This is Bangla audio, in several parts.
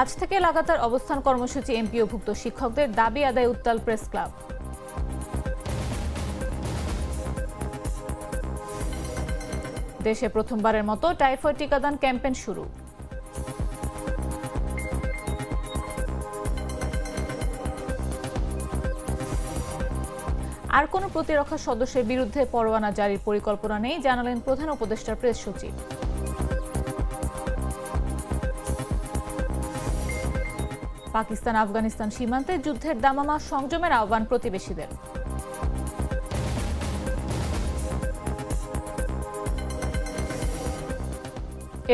আজ থেকে লাগাতার অবস্থান কর্মসূচি এমপিওভুক্ত শিক্ষকদের দাবি আদায় উত্তাল প্রেস ক্লাব। দেশে প্রথমবারের মতো টাইফয়েড টিকাদান ক্যাম্পেইন শুরু। আর কোনো প্রতিরক্ষা সদস্যের বিরুদ্ধে পরোয়ানা জারির পরিকল্পনা নেই, জানালেন প্রধান উপদেষ্টার প্রেস সচিব। পাকিস্তান, আফগানিস্তান সীমান্তে যুদ্ধের দামামা সংযমের আহ্বান প্রতিবেশীদের।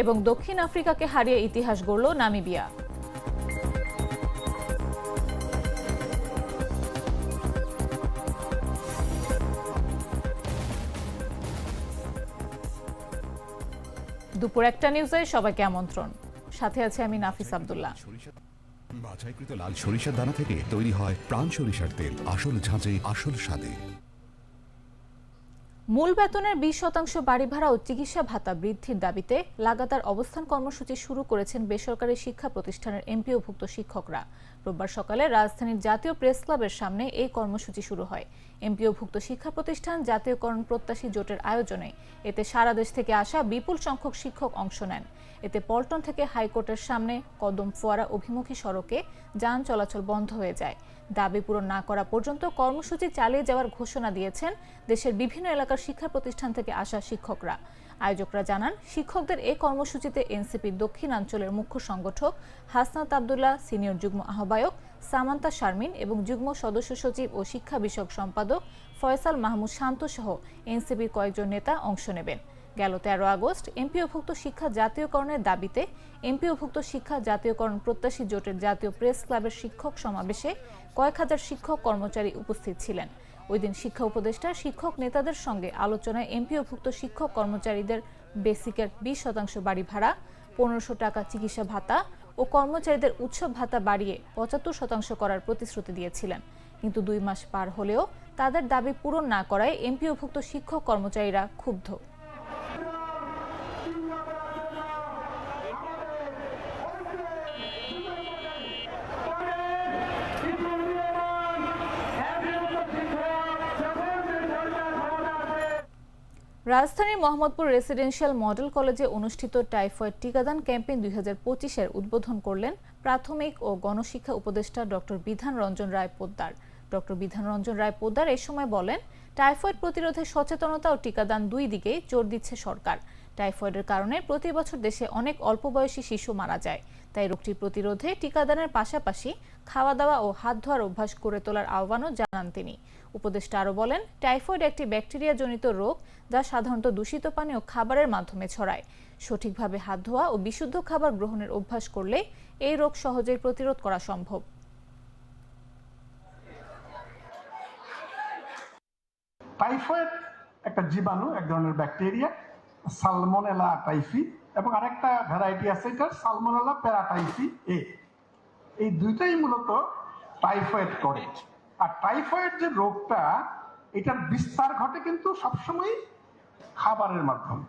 এবং দক্ষিণ আফ্রিকাকে হারিয়ে ইতিহাস গড়ল নামিবিয়া। দুপুর একটা নিউজে সবাইকে আমন্ত্রণ। সাথে আছে আমি নাফিস আব্দুল্লাহ। বাছাইকৃত লাল সরিষার দানা থেকে তৈরি হয় প্রাণ সরিষার তেল। আসল ঝাঁঝে, আসল স্বাদে। মূল বেতনের বিশ শতাংশ বাড়ি ভাড়া ও চিকিৎসা ভাতা বৃদ্ধির দাবিতে লাগাতার অবস্থান কর্মসূচি শুরু করেছেন বেসরকারি শিক্ষা প্রতিষ্ঠানের এমপিওভুক্ত শিক্ষকরা। রোববার সকালে রাজধানীর জাতীয় প্রেস ক্লাবের সামনে এই কর্মসূচি শুরু হয়। এমপিওভুক্ত শিক্ষা প্রতিষ্ঠান জাতীয়করণ প্রত্যাশী জোটের আয়োজনে। এতে সারা দেশ থেকে আসা বিপুল সংখ্যক শিক্ষক অংশ নেন। এতে পল্টন থেকে হাইকোর্টের সামনে কদম ফোয়ারা অভিমুখী সড়কে যান চলাচল বন্ধ হয়ে যায়। দাবি পূরণ না করা পর্যন্ত কর্মসূচি চালিয়ে যাওয়ার ঘোষণা দিয়েছেন দেশের বিভিন্ন এলাকার শিক্ষা প্রতিষ্ঠান থেকে আসা শিক্ষকরা। আয়োজকরা জানান, শিক্ষকদের এ কর্মসূচিতে এনসিপির দক্ষিণাঞ্চলের মুখ্য সংগঠক হাসনাত আবদুল্লাহ, সিনিয়র যুগ্ম আহ্বায়ক সামান্তা শারমিন এবং যুগ্ম সদস্য সচিব ও শিক্ষা বিষয়ক সম্পাদক ফয়সাল মাহমুদ শান্ত সহ এনসিপির কয়েকজন নেতা অংশ নেবেন। গেল তেরো আগস্ট, এমপিওভুক্ত শিক্ষা জাতীয়করণের দাবিতে এমপিওভুক্ত শিক্ষা জাতীয়করণ প্রত্যাশী জোটের জাতীয় প্রেস ক্লাবের শিক্ষক সমাবেশে কয়েক হাজার শিক্ষক কর্মচারী উপস্থিত ছিলেন। ওই দিন শিক্ষা উপদেষ্টা, শিক্ষক নেতাদের সঙ্গে আলোচনায় এমপিওভুক্ত শিক্ষক কর্মচারীদের বেসিকের বিশ শতাংশ বাড়ি ভাড়া, পনেরোশো টাকা চিকিৎসা ভাতা ও কর্মচারীদের উৎসব ভাতা বাড়িয়ে পঁচাত্তর শতাংশ করার প্রতিশ্রুতি দিয়েছিলেন। কিন্তু দুই মাস পার হলেও তাদের দাবি পূরণ না করায় এমপিওভুক্ত শিক্ষক কর্মচারীরা ক্ষুব্ধ। রাজধানীর মোহাম্মদপুর রেসিডেন্সিয়াল মডেল কলেজে অনুষ্ঠিত টাইফয়েড টিকাদান ক্যাম্পেইন দুই হাজার পঁচিশের উদ্বোধন করলেন প্রাথমিক ও গণশিক্ষা উপদেষ্টা ডক্টর বিধান রঞ্জন রায় পোদ্দার। ডক্টর বিধান রঞ্জন রায় পোদ্দার এ সময় বলেন, টাইফয়েড প্রতিরোধে সচেতনতা ও টিকাদান দুই দিকেই জোর দিচ্ছে সরকার। টাইফয়েডের কারণে প্রতি বছর দেশে অনেক অল্প বয়সী শিশু মারা যায়। তাই রোগটি প্রতিরোধে টিকাদানের পাশাপাশি খাওয়া দাওয়া ও হাত ধোয়ার অভ্যাস করে তোলার আহ্বানও জানান তিনি। উপদেষ্টা আরও বলেন, টাইফয়েড একটি ব্যাকটেরিয়াজনিত রোগ যা সাধারণত দূষিত পানি ও খাবারের মাধ্যমে ছড়ায়। সঠিকভাবে হাত ধোয়া ও বিশুদ্ধ খাবার গ্রহণের অভ্যাস করলে এই রোগ সহজেই প্রতিরোধ করা সম্ভব। টাইফয়েড একটা জীবাণু, এক ধরনের ব্যাকটেরিয়া, সালমোনেলা টাইফি। এবং আরেকটা ভ্যারাইটি আছে এটার সালমোনেলা প্যারাটাইফি এ এই দুইটাই মূলত টাইফয়েড করে। আর টাইফয়েড যে রোগটা, এটার বিস্তার ঘটে কিন্তু সবসময় খাবারের মাধ্যমে,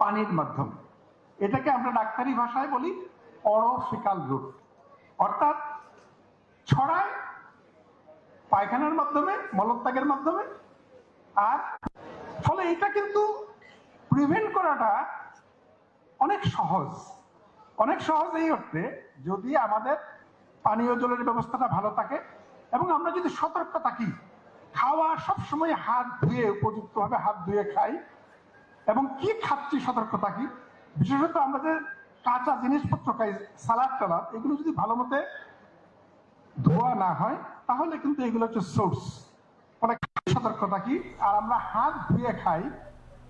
পানির মাধ্যমে। এটাকে আমরা ডাক্তারি ভাষায় বলি অরোফিকাল রুট। অর্থাৎ ছড়ায় পায়খানার মাধ্যমে, মলত্যাগের মাধ্যমে, আর ফলে এটা কিন্তু প্রিভেন্ট করাটা অনেক সহজ। অনেক সহজ এই অর্থে যদি আমাদের পানীয় জলের ব্যবস্থাটা ভালো থাকে এবং আমরা যদি সতর্ক থাকি, খাওয়া সবসময় হাত ধুয়ে উপযুক্তভাবে হাত ধুয়ে খাই এবং কি খাচ্ছি সতর্ক থাকি, বিশেষত আমরা যে কাঁচা জিনিসপত্র খাই, সালাদ টালাদ, এগুলো যদি ভালো মতে ধোয়া না হয়, তাহলে কিন্তু এগুলো হচ্ছে সোর্স। ফলে সতর্ক থাকি, আর আমরা হাত ধুয়ে খাই,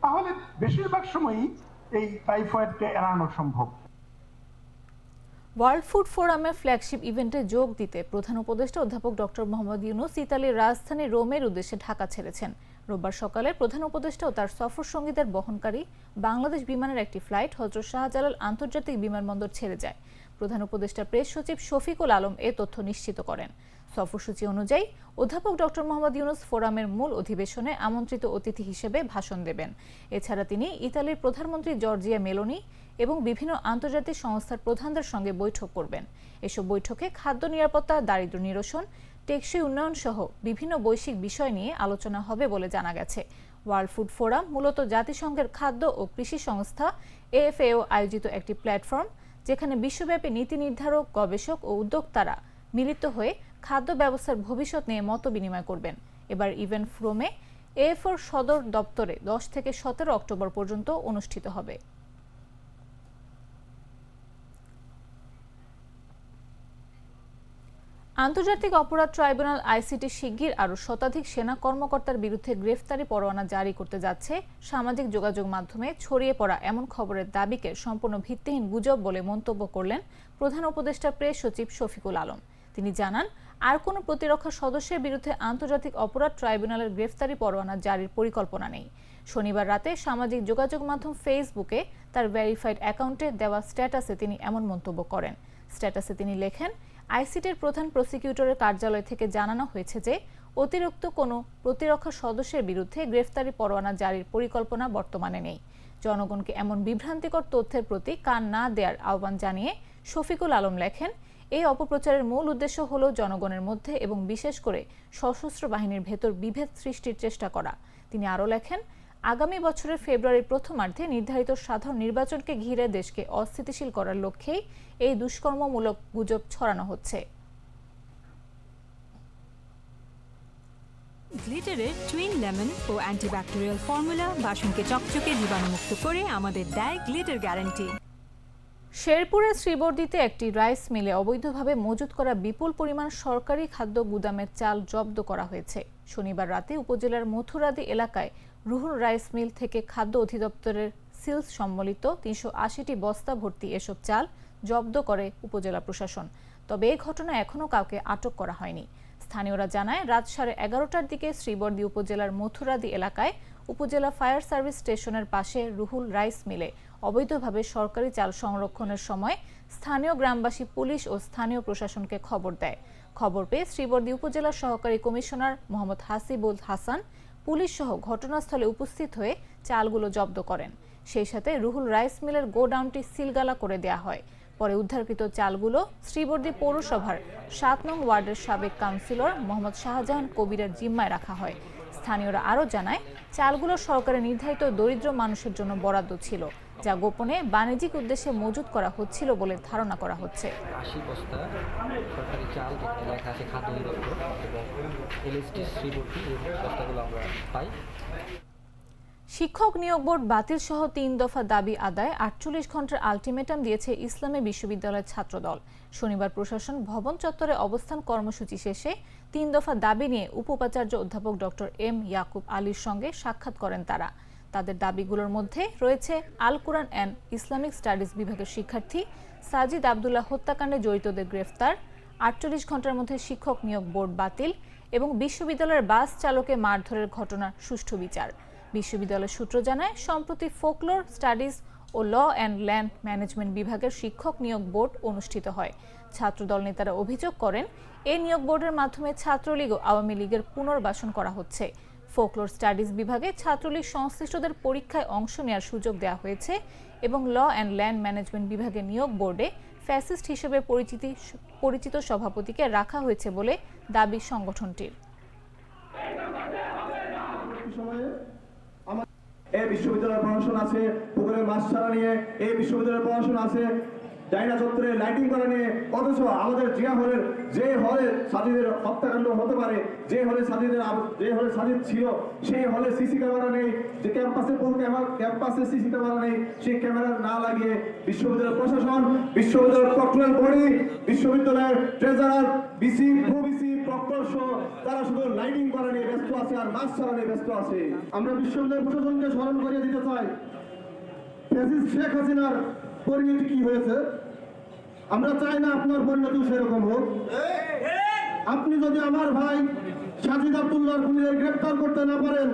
তাহলে বেশিরভাগ সময়ই এই এড়ানো সম্ভব। ওয়ার্ল্ড ফুড ফোরামের ফ্ল্যাগশিপ ইভেন্টে যোগ দিতে প্রধান উপদেষ্টা অধ্যাপক ডক্টর মোহাম্মদ ইউনুস ইতালির রাজধানী রোমের উদ্দেশ্যে ঢাকা ছেড়েছেন। রোববার সকালে প্রধান উপদেষ্টা ও তার সফর সঙ্গীদের বহনকারী বাংলাদেশ বিমানের একটি ফ্লাইট হজরত শাহজালাল আন্তর্জাতিক বিমানবন্দর ছেড়ে যায়। প্রধান উপদেষ্টা প্রেস সচিব শফিকুল আলম এ তথ্য নিশ্চিত করেন। সফরসূচি অনুযায়ী অধ্যাপক ডক্টর মোহাম্মদ ইউনুস ফোরামের মূল অধিবেশনে আমন্ত্রিত অতিথি হিসেবে ভাষণ দেবেন। এছাড়া তিনি ইতালির প্রধানমন্ত্রী জর্জিয়া মেলোনি এবং বিভিন্ন আন্তর্জাতিক সংস্থার প্রধানদের সঙ্গে বৈঠক করবেন। এসব বৈঠকে খাদ্য নিরাপত্তা, দারিদ্র নিরসন, টেকসই উন্নয়ন সহ বিভিন্ন বৈশ্বিক বিষয় নিয়ে আলোচনা হবে বলে জানা গেছে। ওয়ার্ল্ড ফুড ফোরাম মূলত জাতিসংঘের খাদ্য ও কৃষি সংস্থা এএফএও আয়োজিত একটি প্ল্যাটফর্ম, যেখানে বিশ্বব্যাপী নীতি নির্ধারক, গবেষক ও উদ্যোক্তারা মিলিত হয়ে খাদ্য ব্যবস্থার ভবিষ্যৎ নিয়ে মত বিনিময় করবেন। এবার ইভেন্ট ফ্রোমে এএফওর সদর দপ্তরে দশ থেকে সতেরো অক্টোবর পর্যন্ত অনুষ্ঠিত হবে। আন্তর্জাতিক অপরাধ ট্রাইব্যুনাল আইসিটি শিগগির আরও শতাধিক সেনা কর্মকর্তার বিরুদ্ধে গ্রেফতারি পরোয়ানা জারি করতে যাচ্ছে। সামাজিক যোগাযোগ মাধ্যমে ছড়িয়ে পড়া এমন খবরের দাবিকে সম্পূর্ণ ভিত্তিহীন গুজব বলে মন্তব্য করলেন প্রধান উপদেষ্টা প্রেস সচিব শফিকুল আলম। তিনি জানান আর কোনো প্রতিরক্ষা সদস্যের বিরুদ্ধে আন্তর্জাতিক অপরাধ ট্রাইব্যুনালের গ্রেফতারি পরোয়ানা জারির পরিকল্পনা নেই। শনিবার রাতে সামাজিক যোগাযোগ মাধ্যম ফেসবুকে তার ভেরিফাইড অ্যাকাউন্টে দেওয়া স্ট্যাটাসে তিনি এমন মন্তব্য করেন। স্ট্যাটাসে তিনি লেখেন, আইসিটির প্রধান প্রসিকিউটরের কার্যালয় থেকে জানানো হয়েছে যে, অতিরিক্ত কোনো প্রতিরক্ষা সদস্যের বিরুদ্ধে গ্রেফতারি পরোয়ানা জারির পরিকল্পনা বর্তমানে নেই। জনগণকে এমন বিভ্রান্তিকর তথ্যের প্রতি কান না দেওয়ার আহ্বান জানিয়ে শফিকুল আলম লেখেন এই অপপ্রচারের মূল উদ্দেশ্য হল জনগণের মধ্যে এবং বিশেষ করে সশস্ত্র বাহিনীর ভেতর বিভেদ সৃষ্টির চেষ্টা করা। তিনি আরও লেখেন, আগামী বছরের ফেব্রুয়ারির প্রথমার্ধে নির্ধারিত সাধারণ নির্বাচনকে ঘিরে দেশকে অস্থিতিশীল করার লক্ষ্যেই এই দুষ্কর্মমূলক গুজব ছড়ানো হচ্ছে। গ্লিটারের টুইন লেমন ও অ্যান্টিব্যাকটেরিয়াল ফর্মুলা বাসনকে চকচকে জীবাণুমুক্ত করে আমাদের দেয় গ্লিটার গ্যারান্টি। শেরপুরের শ্রীবর্দিতে একটি রাইস মিলে অবৈধভাবে মজুত করা বিপুল পরিমাণ সরকারি খাদ্য গুদামের চাল জব্দ করা হয়েছে। শনিবার রাতে উপজেলার মথুরাদি এলাকায় রুহুল রাইস মিল থেকে খাদ্য অধিদপ্তরের সিলস সম্বলিত তিনশো আশিটি বস্তা ভর্তি এসব চাল জব্দ করে উপজেলা প্রশাসন। তবে এই ঘটনায় এখনও কাউকে আটক করা হয়নি। স্থানীয়রা জানায়, রাত সাড়ে এগারোটার দিকে শ্রীবর্দী উপজেলার মথুরাদি এলাকায় উপজেলা ফায়ার সার্ভিস স্টেশনের পাশে রুহুল রাইস মিলে অবৈধভাবে সরকারি চাল সংরক্ষণের সময় স্থানীয় গ্রামবাসী, পুলিশ ও স্থানীয় প্রশাসনকে খবর দেয়। খবর পেয়ে শ্রীবর্দী উপজেলার সহকারী কমিশনার মোহাম্মদ হাসিবুল হাসান, পুলিশ সহ ঘটনাস্থলে উপস্থিত হয়ে চালগুলো জব্দ করেন। সেই সাথে রুহুল রাইস মিলের গোডাউনটি সিলগালা করে দেয়া হয়। পরে উদ্ধারকৃত চালগুলো শ্রীবর্দী পৌরসভার সাত নং ওয়ার্ডের সাবেক কাউন্সিলর মোহাম্মদ শাহজাহান কবিরের জিম্মায় রাখা হয়। স্থানীয়রা আরও জানায়, চালগুলো সরকারের নির্ধারিত দরিদ্র মানুষের জন্য বরাদ্দ ছিল, যা গোপনে বাণিজ্যিক উদ্দেশ্যে মজুত করা হচ্ছিল বলে ধারণা করা হচ্ছে। আশি বস্তা সরকারি চাল লেখা আছে খাদ্য অধিদপ্তর এবং এলএসটি শ্রীবর্তী এই বস্তাগুলো আমরা পাই। শিক্ষক নিয়োগ বোর্ড বাতিল সহ তিন দফা দাবি আদায় আটচল্লিশ ঘণ্টার আলটিমেটাম দিয়েছে ইসলামী বিশ্ববিদ্যালয়ের ছাত্রদল। শনিবার প্রশাসন ভবন চত্বরে অবস্থান কর্মসূচি শেষে তিন দফা দাবি নিয়ে উপ উপাচার্য অধ্যাপক ডক্টর এম ইয়াকুব আলীর সঙ্গে সাক্ষাৎ করেন তারা। তাদের দাবিগুলোর মধ্যে রয়েছে Al Quran and Islamic studies বিভাগের শিক্ষার্থী সাজিদ আবদুল্লাহ হত্যাকাণ্ডে জড়িতদের গ্রেফতার, আটচল্লিশ ঘণ্টার মধ্যে শিক্ষক নিয়োগ বোর্ড বাতিল এবং বিশ্ববিদ্যালয়ের বাস চালকে মারধরের ঘটনার সুষ্ঠু বিচার। বিশ্ববিদ্যালয়ের সূত্র জানায়, সম্প্রতি ফোকলোর স্টাডিজ ও ল অ্যান্ড ল্যান্ড ম্যানেজমেন্ট বিভাগের শিক্ষক নিয়োগ বোর্ড অনুষ্ঠিত হয়। ছাত্রদল নেতারা অভিযোগ করেন এই নিয়োগ বোর্ডের মাধ্যমে ছাত্রলীগ ও আওয়ামী লীগের পুনর্বাসন করা হচ্ছে। ফোকলোর স্টাডিজ বিভাগে ছাত্রলীগ সংশ্লিষ্টদের পরীক্ষায় অংশ নেওয়ার সুযোগ দেওয়া হয়েছে এবং ল অ্যান্ড ল্যান্ড ম্যানেজমেন্ট বিভাগের নিয়োগ বোর্ডে ফ্যাসিস্ট হিসেবে পরিচিতি পরিচিত সভাপতিকে রাখা হয়েছে বলে দাবি সংগঠনটির। এই বিশ্ববিদ্যালয়ের প্রশাসন আছে, পুকুরের মাছ ছাড়া নিয়ে এই বিশ্ববিদ্যালয়ের প্রশাসন আছে, ডাইনা চত্বরে লাইটিং করা নিয়ে, অথচ আমাদের জিয়া হলের, যে হলে সাজিদের হত্যাকাণ্ড হতে পারে, যে হলে সাজিদের যে হলে সাজিদ ছিল, সেই হলে সিসি ক্যামেরা নেই, যে ক্যাম্পাসে কোন ক্যাম্পাসে সিসি ক্যামেরা নেই, সেই ক্যামেরা না লাগিয়ে বিশ্ববিদ্যালয়ের প্রশাসন, বিশ্ববিদ্যালয়ের প্রক্টরাল বডি বিশ্ববিদ্যালয়ের ট্রেজারার বিসি তারা শুধু করা নিয়ে ব্যস্ত আছে আর মাছ ছাড়া নিয়ে ব্যস্ত আছে। আমরা প্রশাসনকে স্মরণ করিয়ে দিতে চাই। ফ্যাসিস্ট শেখ হাসিনার পরিণতি কি হয়েছে? আমরা চাই না আপনার সেরকম হোক। আপনি যদি আমার ভাই সাজিদ আব্দুল্লাহর খুনিদের গ্রেপ্তার করতে না পারেন,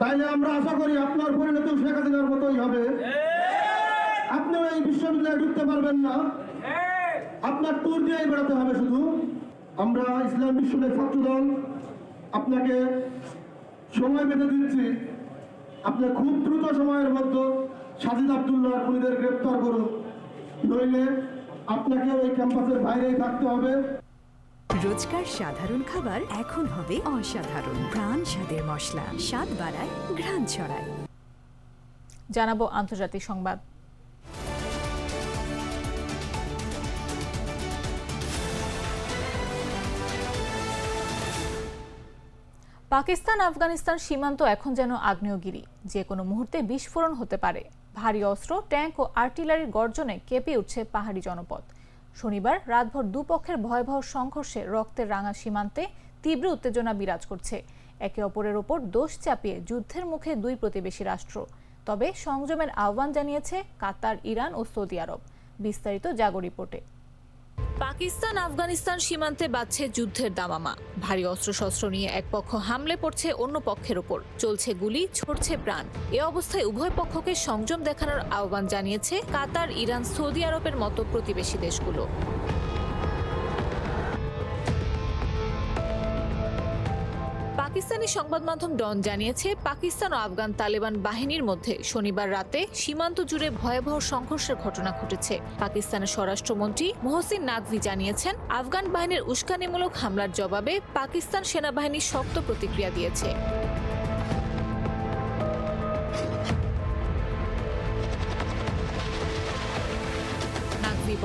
তাইলে আমরা আশা করি আপনার পরিণতিও শেখ হাসিনার মতোই হবে। আপনিও এই বিশ্ববিদ্যালয়ে ঢুকতে পারবেন না। আপনার ট্যুর দিয়েই বেড়াতে হবে শুধু। আমরা ইসলাম বিশ্ববিদ্যালয় ছাত্রদল আপনাকে সময় বেঁধে দিচ্ছি। আপনার খুব দ্রুত সময়ের মধ্যে সাজিদ আবদুল্লাহ খুনিদের গ্রেপ্তার করুন। নইলে আপনাকেও ওই ক্যাম্পাসের বাইরেই থাকতে হবে। রোজকার সাধারণ খাবার এখন হবে অসাধারণ। প্রাণ স্বাদের মশলা স্বাদ বাড়ায় ঘ্রাণ ছড়ায়। জানাব আন্তর্জাতিক সংবাদ। পাকিস্তান, আফগানিস্তান সীমান্ত এখন যেন আগ্নেয়গিরি। যে কোনো মুহূর্তে বিস্ফোরণ হতে পারে। ভারী অস্ত্র, ট্যাঙ্ক ও আর্টিলারির গর্জনে কেঁপে উঠছে পাহাড়ি জনপদ। শনিবার রাতভর দুপক্ষের ভয়াবহ সংঘর্ষে রক্তের রাঙা সীমান্তে তীব্র উত্তেজনা বিরাজ করছে। একে অপরের ওপর দোষ চাপিয়ে যুদ্ধের মুখে দুই প্রতিবেশী রাষ্ট্র। তবে সংযমের আহ্বান জানিয়েছে কাতার, ইরান ও সৌদি আরব। বিস্তারিত জাগো রিপোর্টে। পাকিস্তান, আফগানিস্তান সীমান্তে বাজছে যুদ্ধের দামামা। ভারী অস্ত্রশস্ত্র নিয়ে এক পক্ষ হামলে পড়ছে অন্য পক্ষের ওপর। চলছে গুলি, ছড়ছে প্রাণ। এ অবস্থায় উভয় পক্ষকে সংযম দেখানোর আহ্বান জানিয়েছে কাতার, ইরান, সৌদি আরবের মতো প্রতিবেশী দেশগুলো। পাকিস্তানি সংবাদ মাধ্যম ডন জানিয়েছে, পাকিস্তান ও আফগান তালেবান বাহিনীর মধ্যে শনিবার রাতে সীমান্ত জুড়ে ভয়াবহ সংঘর্ষের ঘটনা ঘটেছে। পাকিস্তানের স্বরাষ্ট্রমন্ত্রী মোহসিন নাকভি জানিয়েছেন, আফগান বাহিনীর উস্কানিমূলক হামলার জবাবে পাকিস্তান সেনাবাহিনী শক্ত প্রতিক্রিয়া দিয়েছে।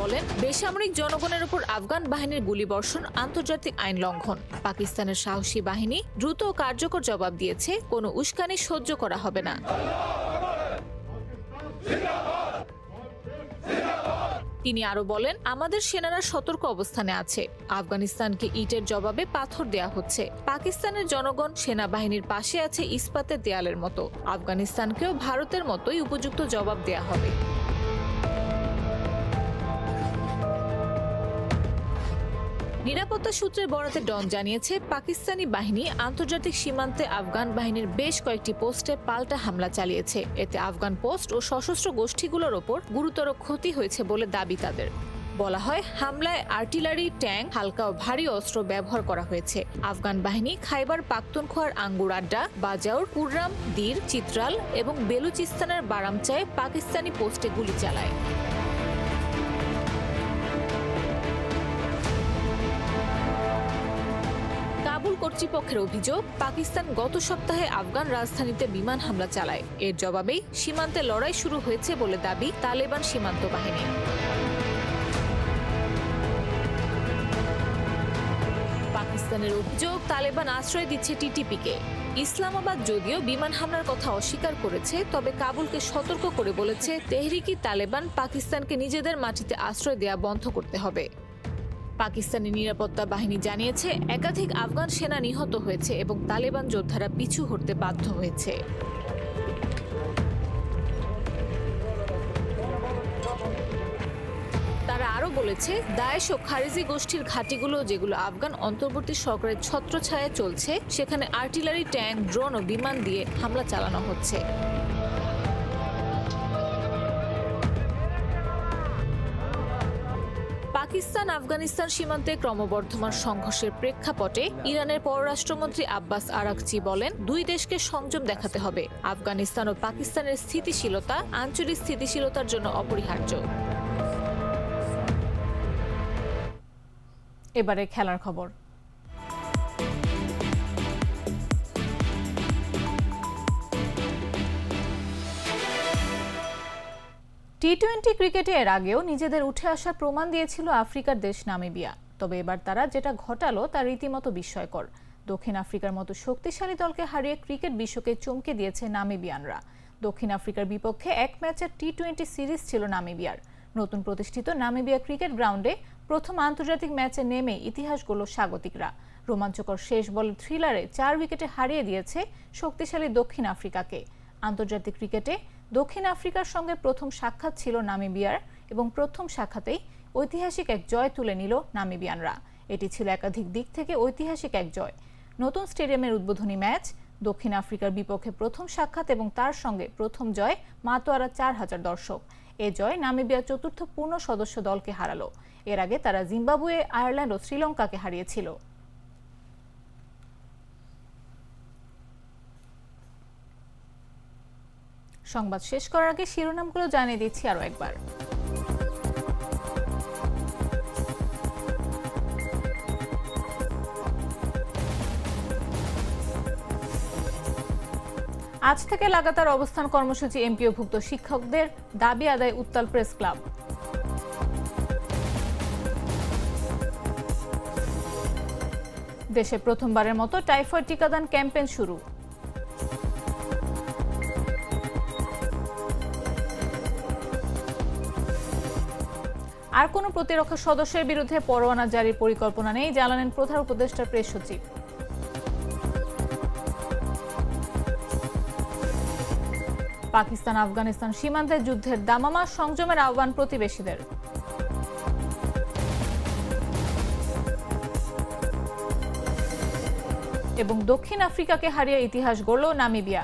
বলেন, বেসামরিক জনগণের উপর আফগান বাহিনীর গুলিবর্ষণ, আন্তর্জাতিক আইন লঙ্ঘন। পাকিস্তানের সাহসী বাহিনী দ্রুত ও কার্যকর জবাব দিয়েছে, কোনো উস্কানি সহ্য করা হবে না। তিনি আরও বলেন, আমাদের সেনারা সতর্ক অবস্থানে আছে। আফগানিস্তানকে ইটের জবাবে পাথর দেয়া হচ্ছে। পাকিস্তানের জনগণ সেনাবাহিনীর পাশে আছে ইস্পাতের দেয়ালের মতো। আফগানিস্তানকেও ভারতের মতোই উপযুক্ত জবাব দেয়া হবে। নিরাপত্তা সূত্রের বরাতে ডন জানিয়েছে, পাকিস্তানি বাহিনী আন্তর্জাতিক সীমান্তে আফগান বাহিনীর বেশ কয়েকটি পোস্টে পাল্টা হামলা চালিয়েছে। এতে আফগান পোস্ট ও সশস্ত্র গোষ্ঠীগুলোর ওপর গুরুতর ক্ষতি হয়েছে বলে দাবি তাদের। বলা হয়, হামলায় আর্টিলারি, ট্যাঙ্ক, হালকা ও ভারী অস্ত্র ব্যবহার করা হয়েছে। আফগান বাহিনী খাইবার পাখতুনখোয়ার আঙ্গুর আড্ডা, বাজাউর, কুররাম, দির, চিত্রাল এবং বেলুচিস্তানের বারামচায় পাকিস্তানি পোস্টে গুলি চালায়। কর্তৃপক্ষের অভিযোগ, পাকিস্তান গত সপ্তাহে আফগান রাজধানীতে বিমান হামলা চালায়। এর জবাবেই সীমান্তে লড়াই শুরু হয়েছে বলে দাবি তালেবান সীমান্ত বাহিনী। পাকিস্তানের অভিযোগ, তালেবান আশ্রয় দিচ্ছে টিটিপিকে। ইসলামাবাদ যদিও বিমান হামলার কথা অস্বীকার করেছে, তবে কাবুলকে সতর্ক করে বলেছে, তেহরিকি তালেবান পাকিস্তানকে নিজেদের মাটিতে আশ্রয় দেয়া বন্ধ করতে হবে। পাকিস্তানি নিরাপত্তা বাহিনী জানিয়েছে, একাধিক আফগান সেনা নিহত হয়েছে এবং তালেবান যোদ্ধারা পিছু হটতে বাধ্য হয়েছে। তারা আরও বলেছে, দায়েশ ও খারিজি গোষ্ঠীর ঘাঁটিগুলো যেগুলো আফগান অন্তর্বর্তী সরকারের ছত্রছায়ায় চলছে, সেখানে আর্টিলারি, ট্যাঙ্ক, ড্রোন ও বিমান দিয়ে হামলা চালানো হচ্ছে। পাকিস্তান, আফগানিস্তান সীমান্তে ক্রমবর্ধমান সংঘর্ষের প্রেক্ষাপটে ইরানের পররাষ্ট্রমন্ত্রী আব্বাস আরাকচি বলেন, দুই দেশকে সংযম দেখাতে হবে। আফগানিস্তান ও পাকিস্তানের স্থিতিশীলতা আঞ্চলিক স্থিতিশীলতার জন্য অপরিহার্য। এবারে খেলার খবর। টি টোয়েন্টি ক্রিকেটে এর আগেও নিজেদের উঠে আসার প্রমাণ দিয়েছিল আফ্রিকার দেশ নামিবিয়া। তবে এবার তারা যেটা ঘটালো তা রীতিমতো বিস্ময়কর। দক্ষিণ আফ্রিকার মতো শক্তিশালী দলকে হারিয়ে ক্রিকেট বিশ্বকে চমকে দিয়েছে নামিবিয়ানরা। দক্ষিণ আফ্রিকার বিপক্ষে এক ম্যাচের টি টোয়েন্টি সিরিজ ছিল নামিবিয়ার। নতুন প্রতিষ্ঠিত নামিবিয়া ক্রিকেট গ্রাউন্ডে প্রথম আন্তর্জাতিক ম্যাচে নেমে ইতিহাস গড়ল স্বাগতিকরা। রোমাঞ্চকর শেষ বলের থ্রিলারে চার উইকেটে হারিয়ে দিয়েছে শক্তিশালী দক্ষিণ আফ্রিকাকে। আন্তর্জাতিক ক্রিকেটে দক্ষিণ আফ্রিকার সঙ্গে প্রথম সাক্ষাৎ ছিল নামিবিয়ার এবং প্রথম সাক্ষাতেই ঐতিহাসিক এক জয় তুলে নিল নামিবিয়ানরা। এটি ছিল একাধিক দিক থেকে ঐতিহাসিক এক জয়। নতুন স্টেডিয়ামের উদ্বোধনী ম্যাচ, দক্ষিণ আফ্রিকার বিপক্ষে প্রথম সাক্ষাৎ এবং তার সঙ্গে প্রথম জয় মাতোয়ারা চার হাজার দর্শক। এ জয় নামিবিয়া চতুর্থ পূর্ণ সদস্য দলকে হারালো। এর আগে তারা জিম্বাবুয়ে, আয়ারল্যান্ড ও শ্রীলঙ্কাকে হারিয়েছিল। সংবাদ শেষ করার আগে শিরোনামগুলো জানিয়ে দিচ্ছি আরও একবার। আজ থেকে লাগাতার অবস্থান কর্মসূচি এমপিওভুক্ত শিক্ষকদের দাবি আদায় উত্তাল প্রেস ক্লাব। দেশে প্রথমবারের মতো টাইফয়েড টিকাদান ক্যাম্পেইন শুরু। আর কোনো প্রতিরক্ষা সদস্যের বিরুদ্ধে পরোয়ানা জারির পরিকল্পনা নেই, জানালেন প্রধান উপদেষ্টা প্রেস সচিব। পাকিস্তান, আফগানিস্তান সীমান্তে যুদ্ধের দামামা সংযমের আহ্বান প্রতিবেশীদের। এবং দক্ষিণ আফ্রিকাকে হারিয়ে ইতিহাস গড়ল নামিবিয়া।